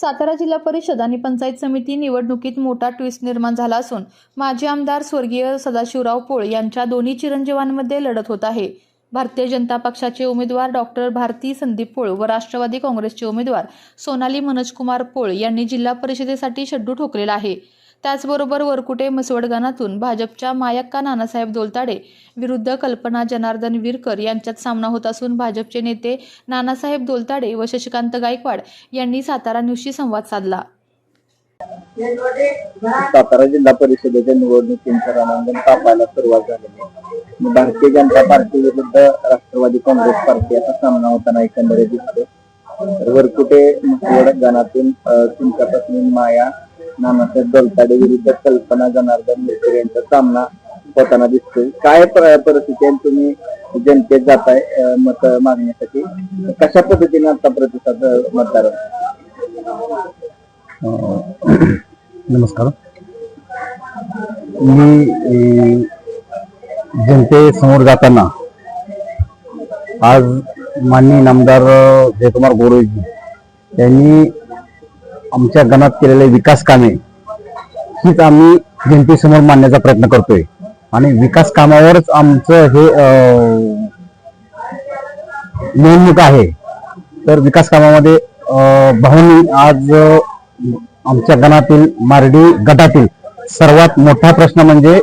सातारा जिल्हा परिषद आणि पंचायत समिती निवडणुकीत मोठा ट्विस्ट निर्माण झाला असून माजी आमदार स्वर्गीय सदाशिवराव पोळ यांच्या दोन्ही चिरंजीवांमध्ये लढत होत आहे. भारतीय जनता पक्षाचे उमेदवार डॉक्टर भारती संदीप पोळ व राष्ट्रवादी काँग्रेसचे उमेदवार सोनाली मनोजकुमार पोळ यांनी जिल्हा परिषदेसाठी शड्डू ठोकलेला आहे. त्याचबरोबर वरकुटे मसवडगानातून भाजपच्या मायक्का नानासाहेब दोलताडे विरुद्ध कल्पना जनार्दन विरकर यांच्यात सामना होत असून भाजपचे नेते नानासाहेब दोलताडे व शशिकांत गायकवाड यांनी सातारा न्यूजशी संवाद साधला. सातारा जिल्हा परिषदेच्या निवडणुकींचं रणांगण तापायला सुरुवात झालेली भारतीय जनता पार्टी विरुद्ध राष्ट्रवादी काँग्रेस पार्टी असा सामना होताना एकंदरीत दिसतो वरकुटे मसवड गणातून तुमच्यापासून माया नानासाहेब दलताडे विरुद्ध कल्पना जनार्दन मिरकर यांचा सामना होताना दिसतोय. काय परिस्थिती आहे? तुम्ही जनतेत जाताय मत मागण्यासाठी. कशा पद्धतीने आता प्रतिसाद मतदार नमस्कार. मी जनतेसमोर जाताना आज माननीय नामदार जयकुमार गोरेजी यांनी आमच्या गणात केलेले विकास कामे हीच आम्ही जनतेसमोर मांडण्याचा प्रयत्न करतोय. आणि विकास कामावरच आमचं हे निवडणूक आहे. तर विकास कामामध्ये भाऊनी आज आमच्या गणातील मारडी गटातील सर्वात मोठा प्रश्न म्हणजे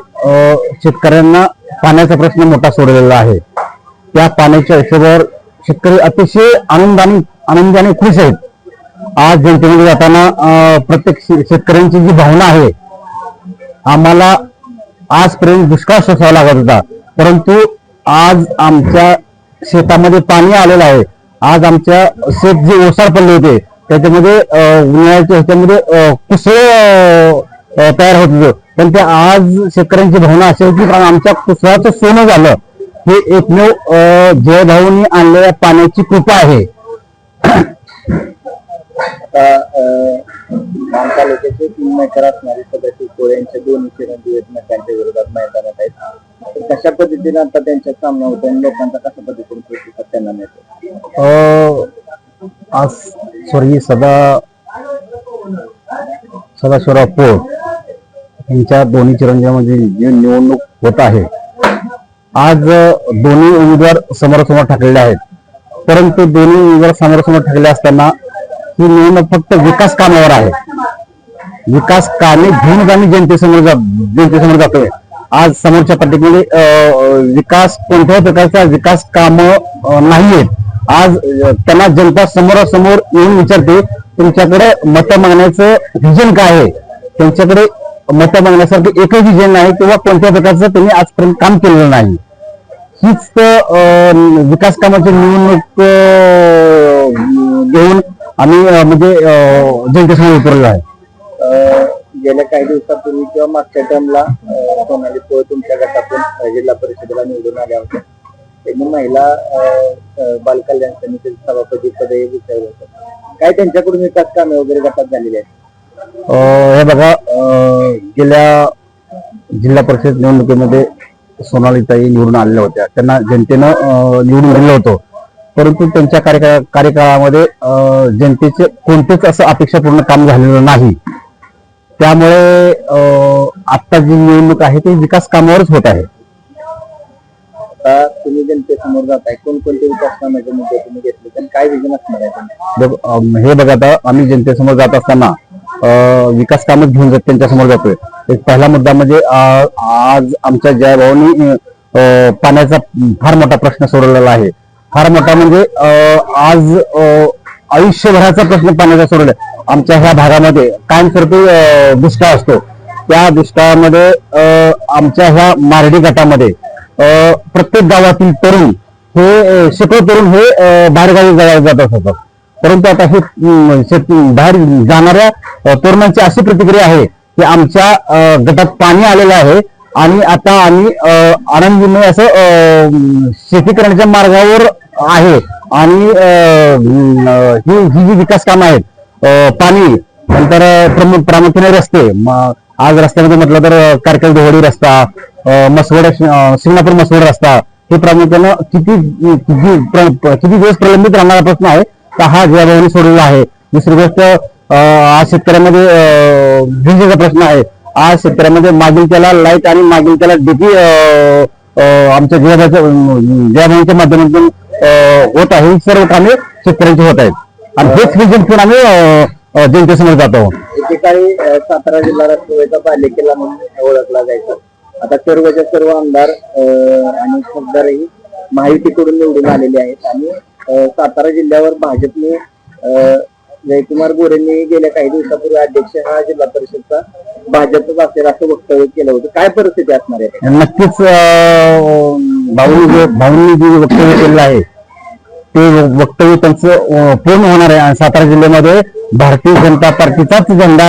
शेतकऱ्यांना पाण्याचा प्रश्न मोठा सोडलेला आहे. त्या पाण्याच्या हिशोबावर शेतकरी अतिशय आनंदाने आनंदाने खुश आहेत. आज जनतेमध्ये जाताना प्रत्येक शे- शेतकऱ्यांची जी भावना आहे आम्हाला आजपर्यंत दुष्काळ सोसावा लागत होता. परंतु आज आमच्या शेतामध्ये पाणी आलेलं आहे. आज आमच्या शेत जे ओसाड पडले होते त्याच्यामध्ये अं, उन्हाळ्याच्या ह्याच्यामध्ये कुसळ तयार होत होतं. पण ते आज शेतकऱ्यांची भावना अशी होती कारण आमच्या कुसळाचं सोनं झालं. हे एकमेव अं, जयभाऊनी आणलेल्या पाण्याची कृपा आहे. आता अं, तालुक्याचे तीन मेकर असणारे सदाशिव कोळे यांच्या दोन्ही चिरंजीव एकमेकांच्या विरोधात मैदानात आहेत. कशा पद्धतीने आता त्यांच्यात सामना होतो आणि लोकांचा कशा पद्धतीने प्रतिसाद त्यांना मिळतो आज स्वर्गीय सदा सदाशिवराव पोळ यांच्या दोन्ही चिरंजीवांमध्ये जी निवडणूक होत आहे आज दोन्ही उमेदवार समोरासमोर ठाकलेले आहेत. परंतु दोन्ही उमेदवार समोरासमोर ठाकले असताना ही निवडणूक फक्त विकास कामावर आहे. विकास कामे घेऊन आम्ही जनतेसमोर जा जनतेसमोर जातोय. आज समोरच्या पाठीमध्ये विकास कोणत्याही प्रकारचा विकास काम नाहीयेत. आज त्यांना जनता समोरासमोर येऊन विचारते तुमच्याकडे मतं मागण्याचं व्हिजन काय आहे? त्यांच्याकडे मतं मागण्यासारखं एकही व्हिजन नाही किंवा कोणत्या प्रकारचं त्यांनी आजपर्यंत काम केलेलं नाही. हीच तर, विकास कामाची निवडणूक घेऊन आम्ही म्हणजे जनतेसमोर उतरलेलो आहे. गेल्या काही दिवसापूर्वी किंवा मागच्या टर्मला सोनाली पोळ तुमच्या गटातून जिल्हा परिषदेला निवडून आल्या होत्या. त्यांनी महिला बालकल्याण समितीचे सभापती पदही विचारलं होतं. काय त्यांच्याकडून विकास कामे वगैरे गटात झालेली आहेत? हे बघा गेल्या जिल्हा परिषद निवडणुकीमध्ये सोनालीताई निवडून आलेल्या होत्या. त्यांना जनतेनं निवडून दिलं होतं. परंतु त्यांच्या कार्यकाळ कार्यकाळामध्ये जनतेचे कोणतेच असं अपेक्षापूर्ण काम झालेलं नाही. त्यामुळे आता जी निवडणूक आहे ती विकास कामावरच होत आहे. आता तुम्ही जनतेसमोर जाताय कोणकोणते विकास कामाचे मुद्दे तुम्ही घेतले? काय विजन असणार आहे हे बघा आता आम्ही जनतेसमोर जात असताना विकास कामच घेऊन जात त्यांच्यासमोर जातोय. एक पहिला मुद्दा म्हणजे आज आमच्या जय भाऊनी अ, पाण्याचा फार मोठा प्रश्न सोडवलेला आहे. फार मोठा म्हणजे आज आयुष्यभराचा प्रश्न पाण्याचा सोडवलाय आमच्या ह्या भागामध्ये कायमस्वरूपी दुष्काळ असतो. त्या दुष्काळामध्ये आमच्या ह्या मारडी गटामध्ये प्रत्येक गावातील तरुण हे शेकडो तरुण हे बाहेरगावी जा- जात असतात. परंतु आता हे शेत बाहेर जाणाऱ्या तरुणांची अशी प्रतिक्रिया आहे की आमच्या गटात पाणी आलेलं आहे. आणि आता आम्ही आनंदीमय असं शेती करण्याच्या मार्गावर आहे. आणि ही ही जी विकास कामं आहेत पाणी नंतर प्रमुख प्रामुख्याने रस्ते. म- आज रस्त्यामध्ये म्हटलं तर कारकल दोहडी रस्ता मसवड सिंगणापूर शिंगणापूर मसवड रस्ता हे प्रामुख्यानं किती किती किती दिवस प्रलंबित राहणारा प्रश्न आहे तर हा जयभाऊनी सोडलेला आहे. दुसरी गोष्ट आज शेतकऱ्यामध्ये विजेचा प्रश्न आहे. आज क्षेत्रामध्ये मागील त्याला लाइट आणि मागील त्याला डीपी आमच्या जयाभाईच्या माध्यमातून होत आहे. ही सर्व कामे शेतकऱ्यांची होत आहेत. आणि हेच रिझन घेऊन आम्ही जनतेसमोर जात. आहोत ठिकाणी सातारा जिल्हा राष्ट्रवादीचा पालिकेला म्हणून ओळखला जायचा. आता सर्वच्या सर्व आमदार आणि खासदारही माहितीकडून निवडून आलेले आहेत. आणि सातारा जिल्ह्यावर भाजपने जयकुमार गोरेंनी गेल्या काही दिवसापूर्वी अध्यक्ष हा जिल्हा परिषदचा भाजपच असेल असं वक्तव्य केलं होतं. काय परिस्थिती असणार आहे? नक्कीच भाऊनी जे भाऊंनी जे वक्तव्य केलेलं आहे ते वक्तव्य त्यांचं पूर्ण होणार आहे. आणि सातारा जिल्ह्यामध्ये भारतीय जनता पार्टीचाच झेंडा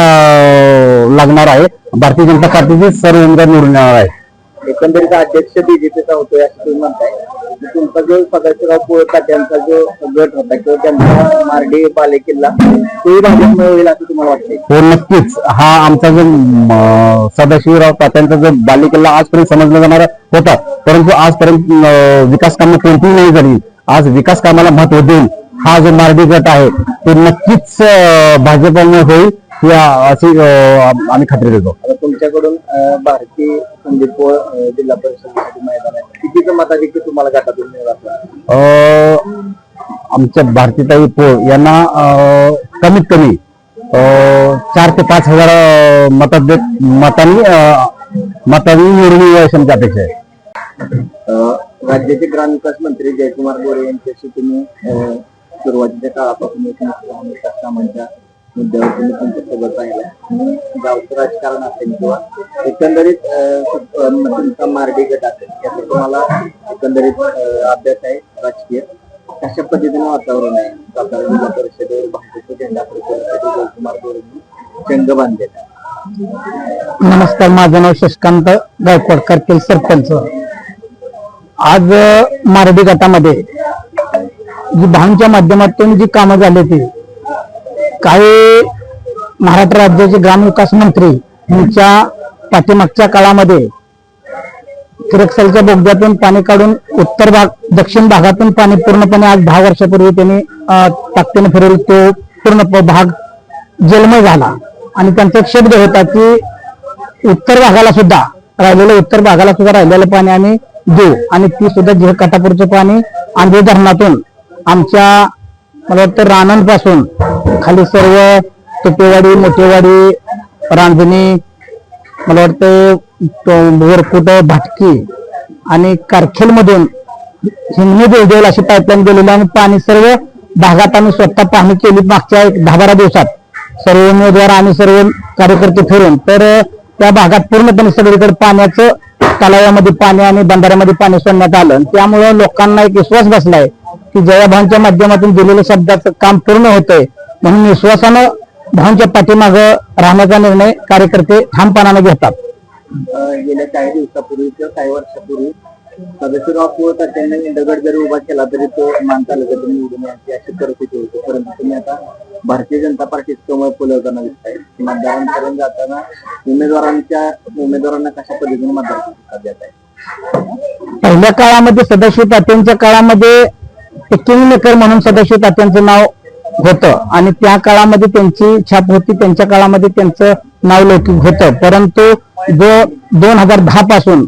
लागणार आहे. भारतीय जनता पार्टीचे सर्व उमेदवार निवडून येणार आहे एकंदरीत अध्यक्ष बीजेपीचा होतोय असं तुम्ही म्हणताय. तुमचा जो सदाशिवराव पोळका त्यांचा जो गट होता किंवा त्यांचा मार्डी बालेकिल्ला तोही भाजपमुळे होईल असं तुम्हाला वाटतंय? हो नक्कीच. हा आमचा जो सदाशिवराव तात्यांचा जो बालेकिल्ला आजपर्यंत समजला जाणारा होता परंतु आजपर्यंत विकास कामं कोणतीही नाही झाली. आज विकास कामाला महत्त्व देऊन हा जो मार्डी गट आहे तो नक्कीच भाजपमुळे होईल आ- अशी आम्ही खात्री देतो. तुमच्याकडून भारतीय संदीप पोळ जिल्हा कितीचं मताधिक्य तुम्हाला गटातून मिळेल आमच्या भारतीताई पोळ यांना कमीत कमी चार ते पाच हजार मतात मतांनी अं, मतांनी निवडून येऊ अशी आमची अपेक्षा आहे. राज्याचे ग्रामविकास मंत्री जयकुमार गोरे यांच्याशी तुम्ही सुरुवातीच्या काळापासून एकनाथ विकास मुद्द्यावर तुम्ही त्यांच्यासोबत राहिला गावचं राजकारण असेल किंवा एकंदरीत तुमचा मार्डी गट असेल याचा तुम्हाला एकंदरीत अभ्यास आहे राजकीय. कशा पद्धतीने वातावरण आहे? सातारा जिल्हा परिषदेवर भाजपचा झेंडा प्रचारासाठी जयकुमार गोरेंनी चंग बांधलेला नमस्कार माझं नाव शशकांत गायकवाड करतील सरपंच. आज मारडी गटामध्ये जी भाऊंच्या माध्यमातून जी कामं झाली ती काही महाराष्ट्र राज्याचे ग्रामविकास मंत्री यांच्या पाठीमागच्या काळामध्ये किरकसालच्या बोगद्यातून पाणी काढून उत्तर भाग दक्षिण भागातून पाणी पूर्णपणे आज दहा वर्षापूर्वी त्यांनी ताकदीने फिरवलं तो पूर्ण भाग जलमय झाला. आणि त्यांचा एक शब्द होता की उत्तर भागाला सुद्धा राहिलेलं उत्तर भागाला सुद्धा राहिलेलं पाणी आम्ही देऊ. आणि ती सुद्धा जे काटापूरचं पाणी आंधळी धरणातून आमच्या मला वाटतं रानांपासून खाली सर्व तुपेवाडी मोठेवाडी रांजणी मला वाटतं तो भाटकी आणि कारखेलमधून हिंगणी देवदेवल अशी पाईपलाईन गेलेली आणि पाणी सर्व भागात आम्ही स्वतः पाहणी केली मागच्या एक दहा बारा दिवसात. सर्व उमेदवार आणि सर्व कार्यकर्ते फिरून. तर त्या भागात पूर्णपणे सगळीकडे पाण्याचं तलावामध्ये पाणी आणि बंधाऱ्यामध्ये पाणी सोडण्यात आलं. त्यामुळे त्यामुळं लोकांना एक विश्वास बसलाय की जयाभाऊंच्या माध्यमातून दिलेल्या शब्दाचं काम पूर्ण होतंय म्हणून विश्वासानं भाऊंच्या पाठीमागं राहण्याचा निर्णय कार्यकर्ते ठामपणाने घेतात. गेल्या काही दिवसापूर्वी किंवा काही वर्षापूर्वी सदस्यराव पोहता त्यांनी दगड जरी उभा केला तरी तो मान तालुक्यातून निवडून यायची अशी परिस्थिती होती. परंतु तुम्ही आता भारतीय जनता पार्टीत कमळ फुलवताना दिसताय. मतदारांपर्यंत जाताना उमेदवारांच्या उमेदवारांना कशा पद्धतीने मतदार देत आहे? पहिल्या काळामध्ये सदाशिव तात्यांच्या काळामध्ये ते किंग मेकर म्हणून सदाशिव तात्यांचं नाव होतं. आणि त्या काळामध्ये त्यांची छाप होती त्यांच्या काळामध्ये त्यांचं नाव लौकिक होतं. परंतु जो दोन हजार दहा पासून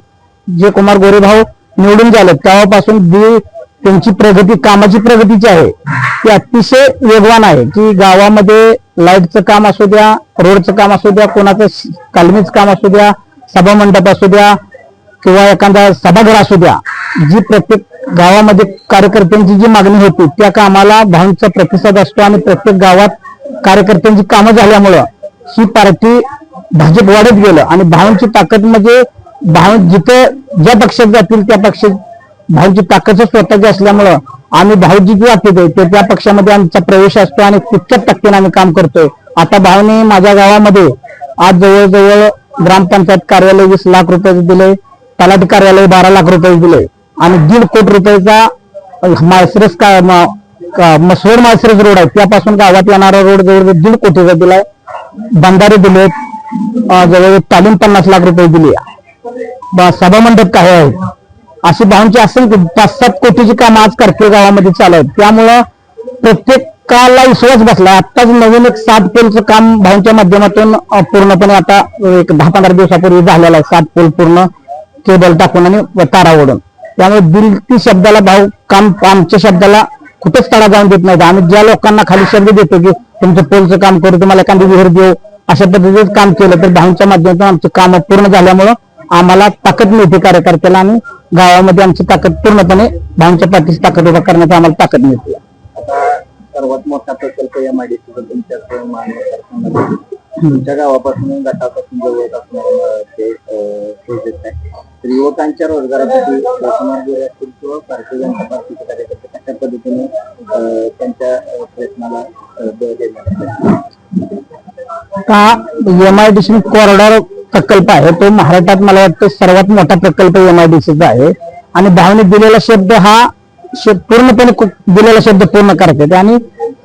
जे कुमार गोरेभाऊ निवडून झाले तेव्हापासून जी त्यांची प्रगती कामाची प्रगती जी आहे ती अतिशय वेगवान आहे. की गावामध्ये लाईटचं काम असू द्या रोडचं काम असू द्या कोणाचं कालमीच कालमीचं काम असू द्या सभामंडप असू द्या किंवा एखादा सभागृह असू द्या जी प्रत्येक गावामध्ये कार्यकर्त्यांची जी मागणी होती त्या कामाला भाऊंचा प्रतिसाद असतो आणि प्रत्येक गावात कार्यकर्त्यांची कामं झाल्यामुळं ही पार्टी भाजप वाढत गेलं. आणि भाऊंची ताकद म्हणजे भाऊ जिथं ज्या पक्षात जातील त्या पक्षात भाऊची ताकद स्वतःची असल्यामुळं आम्ही भाऊजी जी वाटते ते त्या पक्षामध्ये आमचा प्रवेश असतो आणि तितक्याच टक्क्याने आम्ही काम करतोय. आता भाऊने माझ्या गावामध्ये आज जवळजवळ ग्रामपंचायत कार्यालय वीस लाख रुपये दिले तलाठी कार्यालय बारा लाख रुपये दिले आणि दीड कोटी रुपयाचा मायसरस का म- मायसरस मसवड रोड आहे. त्यापासून गावात येणारा रोड जवळजवळ दीड कोटीचा दिलाय बंधारे दिलेत अं, जवळजवळ तालीम पन्नास लाख रुपये दिली. ब- सभामंडप काही आहे. अशी भाऊंची असंख्य पाच सात कोटीची कामं आज कारकीर गावामध्ये चालू आहेत. त्यामुळं प्रत्येकाला विश्वास बसला. आत्ताच नवीन एक सात पोलचं काम भाऊंच्या माध्यमातून पूर्णपणे आता एक दहा पंधरा दिवसापूर्वी झालेलं आहे. सात पोल पूर्ण केबल टाकून आणि तारा ओढून. त्यामुळे दिल ती शब्दाला भाऊ काम आमच्या शब्दाला कुठेच तडा जाऊन देत नाही आम्ही ज्या लोकांना खाली शब्द देतो की तुमचं पोलचं काम करू तुम्हाला एखादी विहीर देऊ अशा पद्धतीचं काम केलं तर भाऊंच्या माध्यमातून आमचं काम पूर्ण झाल्यामुळं आम्हाला ताकद मिळते कार्यकर्त्याला आणि गावामध्ये आमची ताकद पूर्णपणे भाऊंच्या पाठीची ताकद उभा करण्याची आम्हाला ताकद मिळते. सर्वात मोठा प्रकल्प या आय तुमच्या गावापासून गटापासून जवळ असणारं ते प्रोजेक्ट आहे तर युवकांच्या रोजगारासाठी शासनात असतील किंवा भारतीय जनता पार्टीचे कार्यकर्ते कशा पद्धतीने त्यांच्या अं, प्रयत्नाला अं, बळ देण्यात कॉरिडॉर प्रकल्प आहे तो महाराष्ट्रात मला वाटतं सर्वात मोठा प्रकल्प एम आय डी सीचा आहे. आणि भावने दिलेला शब्द हा पूर्णपणे दिलेला शब्द पूर्ण करतात. आणि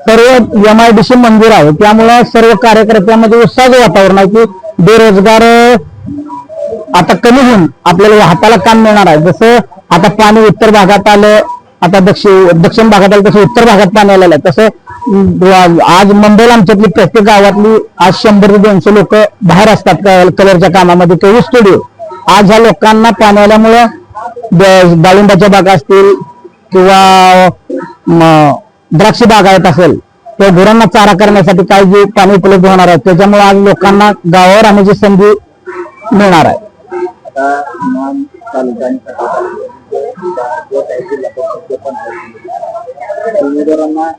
सर्व एमआयडीसी मंजूर आहे. त्यामुळं सर्व कार्यकर्त्यामध्ये उत्साह वातावरण आहे की बेरोजगार आता कमी होऊन आपल्याला हाताला काम मिळणार आहे. जसं आता पाणी उत्तर भागात आलं आता दक्षिण दक्षिण भागात आलं तसं उत्तर भागात पाणी आलेलं आहे. तसं आज मुंबईला आमच्यातली प्रत्येक गावातली आज शंभर ते दोनशे लोक बाहेर असतात कलरच्या कामामध्ये किंवा स्टुडिओ आज ह्या लोकांना पाणी आल्यामुळं डाळिंबाच्या बागा असतील किंवा द्राक्ष बागायत असेल किंवा गुरांना चारा करण्यासाठी काय जे पाणी उपलब्ध होणार आहे त्याच्यामुळे आज लोकांना गावावर राहण्याची संधी मिळणार आहे. आता उमेदवारांना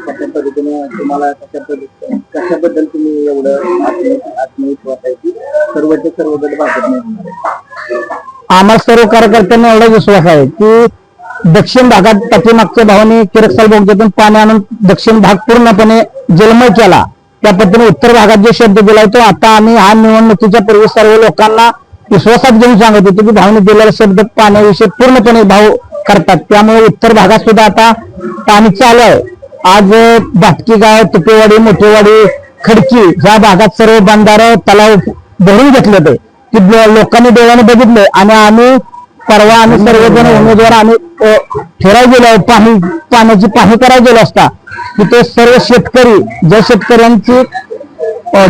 कशा पद्धतीने तुम्हाला कशा पद्धती कशाबद्दल तुम्ही एवढं आत्म आत्मविश्वास आहे की सर्वचे सर्व गट भाजपने आम्हाला सर्व कार्यकर्त्यांना एवढा विश्वास आहे की दक्षिण भागात पाठीमागच्या भावाने किरकसाल बोगद्यातून पाणी आणून दक्षिण भाग पूर्णपणे जलमय केला. त्या पद्धतीने उत्तर भागात जे शब्द दिलाय तो आता आम्ही हा निवडणुकीच्या पूर्वी सर्व लोकांना विश्वासात घेऊन सांगत होतो की भावने दिलेला शब्द पाण्याविषयी पूर्णपणे भाव करतात. त्यामुळे उत्तर भागात सुद्धा आता पाणी चालू आहे. आज भाटकी गाव तुपेवाडी मोठेवाडी खडकी या भागात सर्व बंधारं तलाव भरून घेतले ते की लोकांनी डोळ्याने बघितले आणि आम्ही परवा आम्ही सर्वजण उमेदवार आम्ही फिरायला गेलो पाणी पाण्याची पाहणी करायला गेलो असता. की ते सर्व शेतकरी ज्या शेतकऱ्यांची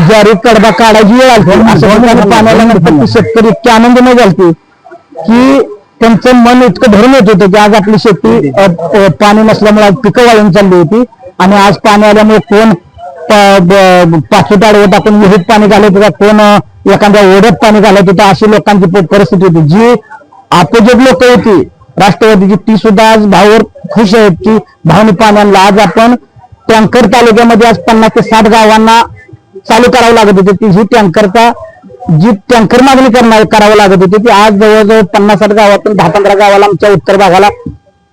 ज्वारी कडबा काढायची वेळ आली असं ठिकाणी पाण्याला नंतर ते शेतकरी इतके आनंदमय झालते की त्यांचं मन इतकं भरून येत होतं की आज आपली शेती पाणी नसल्यामुळे आज पिकं वाळून चालली होती. आणि आज पाणी आल्यामुळे कोण पाचवी आडवं टाकून विहिरीत पाणी घालत होता. कोण एखाद्या ओढ्यात पाणी घालत होतं. अशी लोकांची परिस्थिती होती. जी अपोजिट लोक होती. राष्ट्रवादीची ती सुद्धा आज भावावर खुश आहेत की भावनी पाण्याला आज आपण टँकर तालुक्यामध्ये आज पन्नास ते साठ गावांना चालू करावं लागत होते. ती ही टँकरचा जी टँकर मागणी करणार करावं लागत होती ती आज जवळजवळ पन्नास साठ गावातून दहा पंधरा गावाला आमच्या उत्तर भागाला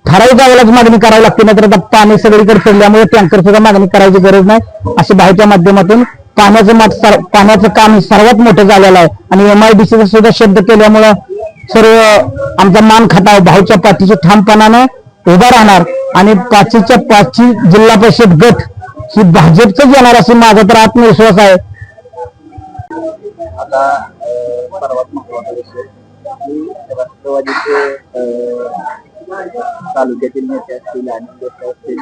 ठराविक गावालाच मागणी करावी लागते नाहीतर आता पाणी सगळीकडे पडल्यामुळे टँकर सुद्धा मागणी करायची गरज नाही. अशी बाहेरच्या माध्यमातून पाण्याचं पाण्याचं काम सर्वात मोठं झालेलं आहे. आणि एमआयडीसीचा सुद्धा शब्द केल्यामुळं सर्व आमचा मान खटाव भाऊच्या पाठीच्या ठामपणानं उभा राहणार आणि पाचीच्या पाचशे जिल्हा परिषद गट ही भाजपच येणार असे माझा तर आत्मविश्वास आहे. आता सर्वात महत्त्वाचा विषय राष्ट्रवादीचे तालुक्यातील नेते असतील आणि लोक असतील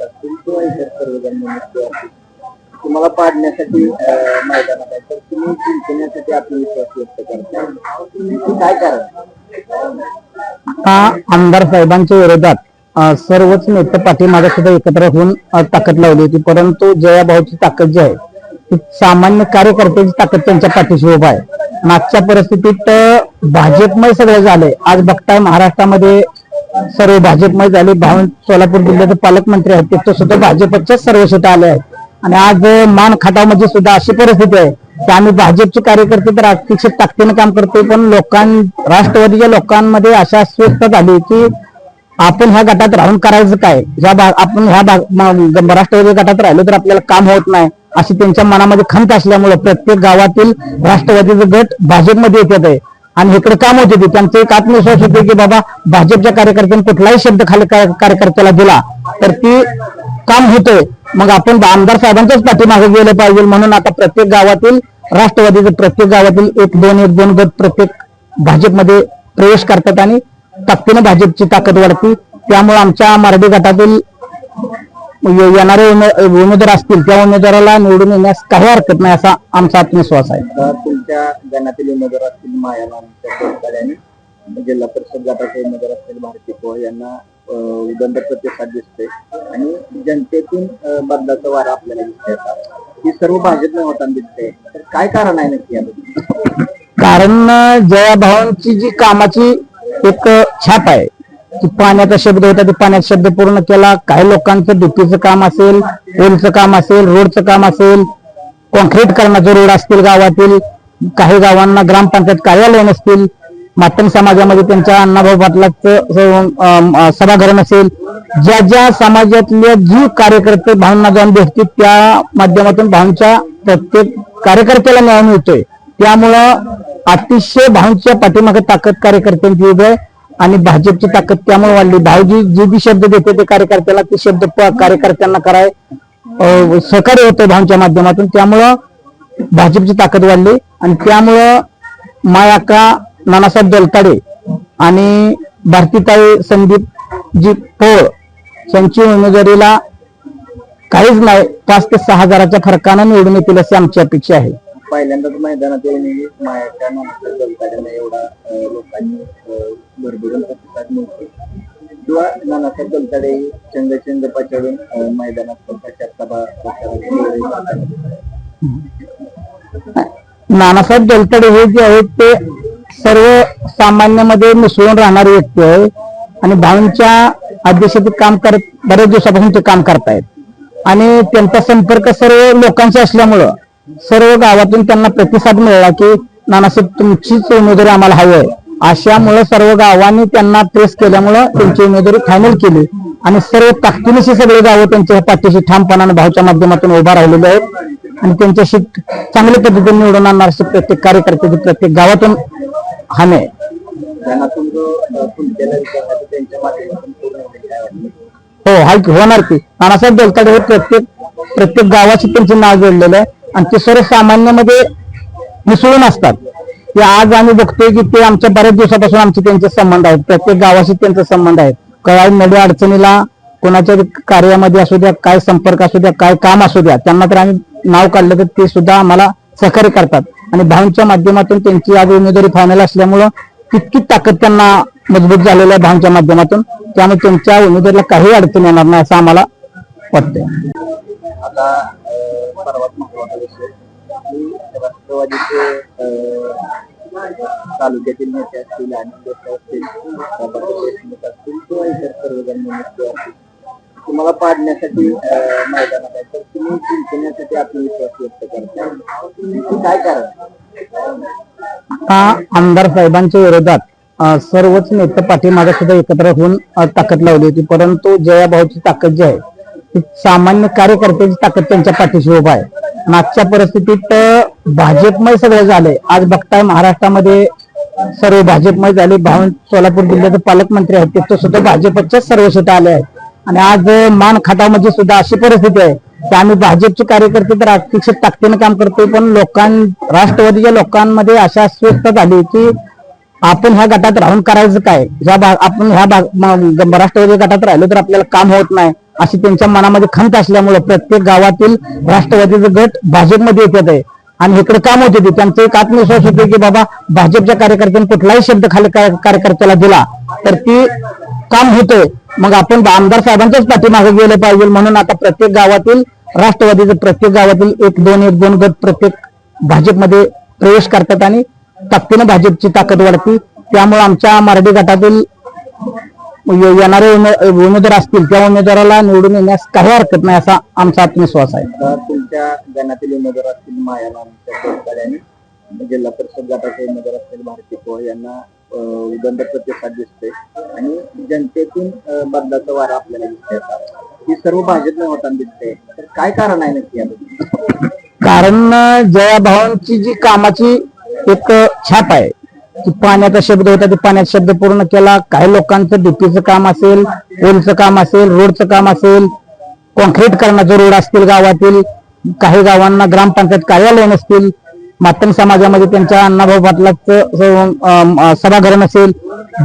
असतील किंवा इतर सर्वजण तुम्हाला पाडण्यासाठी मैदानात व्यक्त करता काय कारण? हा आमदार साहेबांच्या विरोधात सर्वच नेते पाठीमागे सुद्धा एकत्र होऊन ताकद लावली होती. परंतु जयाभाऊची ताकद जी आहे ती सामान्य कार्यकर्त्याची ताकद त्यांच्या पाठीशी उभा आहे. मागच्या परिस्थितीत भाजपमय सगळं झालंय. आज बघताय महाराष्ट्रामध्ये सर्व भाजपमय झाले. भावन सोलापूर जिल्ह्याचे पालकमंत्री आहेत. ते सुद्धा भाजपच्याच सर्व सुद्धा आले आहेत. आणि आज मान खटावमध्ये सुद्धा अशी परिस्थिती आहे की आम्ही भाजपचे कार्यकर्ते तर अतिशय ताकदीने काम करतोय पण लोकां राष्ट्रवादीच्या लोकांमध्ये अशा अस्वस्थता झाली की आपण ह्या गटात राहून करायचं काय? ह्या भाग आपण ह्या भाग राष्ट्रवादी गटात राहिलो तर आपल्याला काम होत नाही अशी त्यांच्या मनामध्ये खंत असल्यामुळे प्रत्येक गावातील राष्ट्रवादीचा गट भाजपमध्ये येत आहे. आणि इकडे काम होते ते त्यांचा एक आत्मविश्वास होते की बाबा भाजपच्या कार्यकर्त्यांनी कुठलाही शब्द खाली कार्यकर्त्याला दिला तर ती काम होतंय. मग आपण आमदार साहेबांच्याच पाठीमागे गेलं पाहिजे म्हणून आता प्रत्येक गावातील राष्ट्रवादीचे प्रत्येक गावातील एक दोन एक दोन गट प्रत्येक भाजपमध्ये प्रवेश करतात आणि ताकदीने भाजपची ताकद वाढते. त्यामुळे आमच्या मराठी गटातील येणारे उमेदवार असतील त्या उमेदवाराला निवडून येण्यास काही हरकत नाही असा आमचा आत्मविश्वास आहे. तुमच्या गणातील उमेदवार असतील म्हणजे जिल्हा परिषद गटाचे उमेदवार असतील भारती पोळ यांना अं, उदंड प्रतिसाद दिसते आणि जनतेतून बदलाचा वारा आपल्याला दिसतोय ही सर्व भाजपने होताना दिसते तर काय कारण आहे नक्की याबद्दल? कारण अं, जयाभावांची जी कामाची एक छाप आहे. की पाण्याचा शब्द होता ते पाण्यात शब्द पूर्ण केला. काही लोकांचं डीपीचं काम असेल पोलचं काम असेल रोडचं काम असेल कॉन्क्रीट करण्याचे रोड असतील गावातील. काही गावांना ग्रामपंचायत कार्यालय नसतील. मातंग समाजामध्ये त्यांच्या अण्णाभाऊ पाटलाचं सभागरण असेल ज्या ज्या समाजातल्या जी कार्यकर्ते भावना जाऊन भेटतील त्या माध्यमातून भावच्या प्रत्येक कार्यकर्त्याला न्याय मिळतोय. त्यामुळं अतिशय भाऊंच्या पाठीमागे ताकद कार्यकर्त्यांची उभी आहे आणि भाजपची ताकद त्यामुळे वाढली. भाऊजी जे बी शब्द देते ते कार्यकर्त्याला ते शब्द प- कार्यकर्त्यांना कराय सहकार्य होतं भाऊंच्या माध्यमातून. त्यामुळं भाजपची ताकद वाढली आणि त्यामुळं मायाका नानासाहेब जलताडे आणि भारतीताई संदीप जी पोळ यांची उमेदवारीला काहीच नाही पाच ते सहा हजाराच्या फरकानं निवडून येतील अशी आमची अपेक्षा आहे. पहिल्यांदाच मैदानात येऊन मायाच्या नामच्या जलताड्यांना एवढा लोकांनी भरभरून प्रतिसाद मिळतो किंवा नानासाहेब जलताडे चंग चंग पचडून मैदानात नानासाहेब जलतडे हे जे आहेत ते सर्व सामान्यामध्ये मिसळून राहणारे व्यक्ती आहे आणि भाऊंच्या अध्यक्षतेत काम करत बऱ्याच दिवसापासून ते काम करतायत. आणि त्यांचा संपर्क सर्व लोकांशी असल्यामुळं सर्व गावातून त्यांना प्रतिसाद मिळाला की नानासाहेब तुमचीच उमेदवारी आम्हाला हवी आहे. अशामुळं सर्व गावांनी त्यांना प्रेस केल्यामुळं त्यांची उमेदवारी फायनल केली. आणि सर्व ताकदीनिशी सगळे गावं त्यांच्या पाठीशी ठामपणाने भाऊच्या माध्यमातून उभा राहिलेले आहेत. आणि त्यांच्याशी चांगल्या पद्धतीने निवडून आणणार असे प्रत्येक कार्यकर्त्याची प्रत्येक गावातून हमी आहे ज्ञानातून जो अं, तुमच्याला विचार आहे तो त्यांच्या माध्यमातून पूर्ण होईल काय वाटतं? हो हाय की होणार की. नानासाहेब देलताडे हे प्रत्येक प्रत्येक गावाशी त्यांचे नाव जोडलेलं आहे. आणि ते सर्वसामान्यामध्ये मिसळून असतात. ते आज आम्ही बघतोय की ते आमच्या बऱ्याच दिवसापासून आमचे त्यांचे संबंध आहेत. प्रत्येक गावाशी त्यांचे संबंध आहेत. काही नडी अडचणीला कोणाच्या कार्यामध्ये असू द्या काय संपर्क असू द्या काय काम असू द्या त्यांना तर आम्ही नाव काढलं तर ते सुद्धा आम्हाला सहकार्य करतात. आणि भाऊंच्या माध्यमातून त्यांची आज उमेदवारी फायनल असल्यामुळं तितकी ताकद त्यांना मजबूत झालेलं आहे भाऊंच्या माध्यमातून. त्यामुळे त्यांच्या उमेदवारीला काही अडचण येणार नाही असं आम्हाला वाटतंय. राष्ट्रवादीचे तालुक्यातील नेते असतील आणि असतील किंवा इतर सर्वजण नेते असतील. तुम्हाला पाडण्यासाठी मैदानात आहे. तर तुम्ही जिंकण्यासाठी आत्मविश्वास व्यक्त करता. काय कारण? आता आमदार साहेबांच्या विरोधात सर्वच नेते पाठीमागे सुद्धा एकत्र होऊन ताकद लावली होती. परंतु जयाभाऊची ताकद जी आहे ती सामान्य कार्यकर्त्याची ताकद त्यांच्या पाठीशी उभा आहे. मागच्या परिस्थितीत भाजपमय सगळं झालंय. आज बघताय महाराष्ट्रामध्ये सर्व भाजपमय झाले. भावन सोलापूर जिल्ह्याचे पालकमंत्री आहेत ते सुद्धा भाजपच्याच सर्व सुद्धा आले आहेत. आणि आज मान खटामध्ये सुद्धा अशी परिस्थिती आहे की आम्ही भाजपचे कार्यकर्ते तर अतिशय ताकदीने काम करतोय पण लोकां राष्ट्रवादीच्या लोकांमध्ये अशा अस्वस्थता झाली की आपण ह्या गटात राहून करायचं काय? ह्या भाग आपण ह्या भाग राष्ट्रवादी गटात राहिलो तर आपल्याला काम होत नाही अशी त्यांच्या मनामध्ये खंत असल्यामुळे प्रत्येक गावातील राष्ट्रवादीचे गट भाजपमध्ये येत आहे. आणि इकडे काम होते ते त्यांचा एक आत्मविश्वास होते की बाबा भाजपच्या कार्यकर्त्यांनी कुठलाही शब्द खाली कार्यकर्त्याला दिला तर ती काम होतंय. मग आपण आमदार साहेबांच्याच पाठीमागे गेले पाहिजे. म्हणून आता प्रत्येक गावातील राष्ट्रवादीचे प्रत्येक गावातील एक दोन एक दोन गट प्रत्येक भाजपमध्ये प्रवेश करतात आणि ताकदीनं भाजपची ताकद वाढते. त्यामुळे आमच्या मराठी गटातील येणारे उमेदवार असतील त्या उमेदवाराला निवडून येण्यास काही हरकत नाही असा आमचा आत्मविश्वास आहे. तुमच्या गणातील उमेदवार असतील माया जिल्हा परिषद गटाचे उमेदवार असतील भारती यांना उदंड प्रतिसाद दिसतोय आणि जनतेतून बदलाचा वारा आपल्याला दिसतोय. ही सर्व भाजप होताना दिसते तर काय कारण आहे नक्की याबद्दल? कारण अं, जयाभावांची जी कामाची एक छाप आहे. की पाण्याचा शब्द होता ते पाण्यात शब्द पूर्ण केला. काही लोकांचं डीपीचं काम असेल पोलचं काम असेल रोडचं काम असेल कॉन्क्रीट करण्याचं रोड असतील गावातील काही गावांना ग्रामपंचायत कार्यालय नसतील मातंग समाजामध्ये त्यांच्या अण्णाभाऊ पाटलाचं सभागरण असेल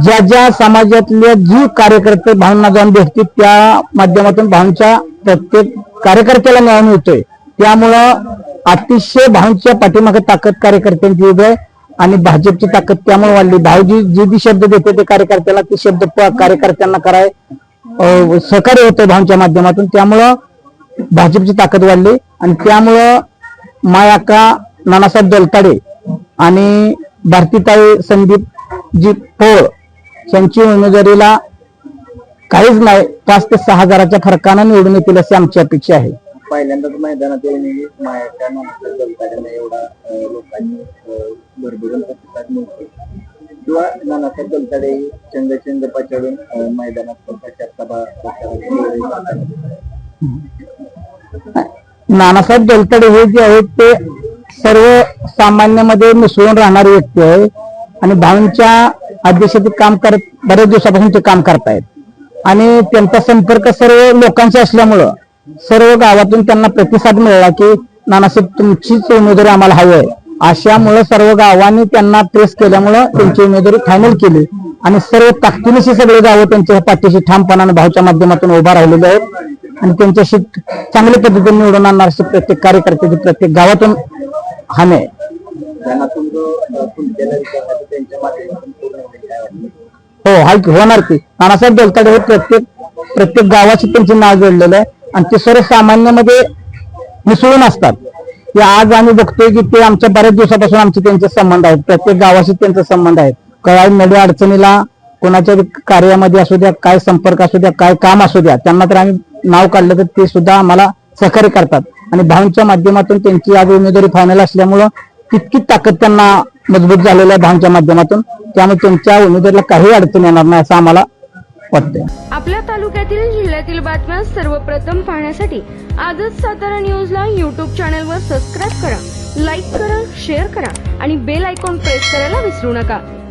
ज्या ज्या समाजातल्या जी कार्यकर्ते भावना जाऊन भेटतील त्या माध्यमातून भाऊंच्या प्रत्येक कार्यकर्त्याला न्याय मिळतोय. त्यामुळं अतिशय भाऊंच्या पाठीमागे ताकद कार्यकर्त्यांची उभी आहे आणि भाजपची ताकद त्यामुळे वाढली. भाऊजी जे बी शब्द देते ते कार्यकर्त्याला ते शब्द प- कार्यकर्त्यांना कराय सहकार्य होतं भाऊंच्या माध्यमातून. त्यामुळं भाजपची ताकद वाढली आणि त्यामुळं मायाका नानासाहेब दलताडे आणि भारतीताई संदीप जी पोळ यांची उमेदवारीला काहीच नाही पाच ते सहा हजाराच्या फरकानं निवडून येतील अशी आमची अपेक्षा आहे. पहिल्यांदाच मैदानात येऊन एवढा लोकांनी भरभरून प्रतिसाद मिळतो किंवा नानासाहेब जलताडे चंद्रचंद्र पचाडून अं, मैदानात सभा नानासाहेब जलतडे हे जे आहेत ते सर्व सामान्यमध्ये मिसळून राहणारी व्यक्ती आहे आणि भाऊंच्या अध्यक्षतेत काम करत बऱ्याच दिवसापासून ते काम करतायत. आणि त्यांचा संपर्क सर्व लोकांशी असल्यामुळं सर्व गावातून त्यांना प्रतिसाद मिळाला की नानासाहेब तुमचीच उमेदवारी आम्हाला हवी आहे. अशामुळं सर्व गावांनी त्यांना प्रेस केल्यामुळं त्यांची उमेदवारी फायनल केली. आणि सर्व ताकदीनिशी सगळे गावं त्यांच्या पाठीशी ठामपणाने भाऊच्या माध्यमातून उभा राहिलेले आहेत. आणि त्यांच्याशी चांगल्या पद्धतीने निवडून आणणार प्रत्येक कार्यकर्त्याची प्रत्येक गावातून हाने आहे. हो हाय की होणार की. नानासाहेब देलताडे हे प्रत्येक प्रत्येक गावाशी त्यांचे नाव जोडलेलं आहे. आणि ते सर्वसामान्यामध्ये मिसळून असतात. ते आज आम्ही बघतोय की ते आमच्या बऱ्याच दिवसापासून आमचे त्यांचे संबंध आहेत. प्रत्येक गावाशी त्यांचे संबंध आहेत. काय नडी अडचणीला कोणाच्या कार्यामध्ये असू द्या काय संपर्क असू द्या काय काम असू द्या त्यांना तर आम्ही नाव काढलं तर ते सुद्धा आम्हाला सहकार्य करतात. आणि भाऊंच्या माध्यमातून त्यांची आज उमेदवारी फायनल असल्यामुळं तितकी ताकद त्यांना मजबूत झालेल्या आहे भाऊंच्या माध्यमातून. त्यामुळे त्यांच्या उमेदवारीला काही अडचण येणार नाही असं आम्हाला वाटतंय. आपल्या तालुक्यातील जिल्ह्यातील बातम्या सर्वप्रथम पाहण्यासाठी आजच सातारा न्यूजला यूट्यूब चॅनलवर सबस्क्राईब करा लाईक करा शेअर करा आणि बेल आयकॉन प्रेस करायला विसरू नका.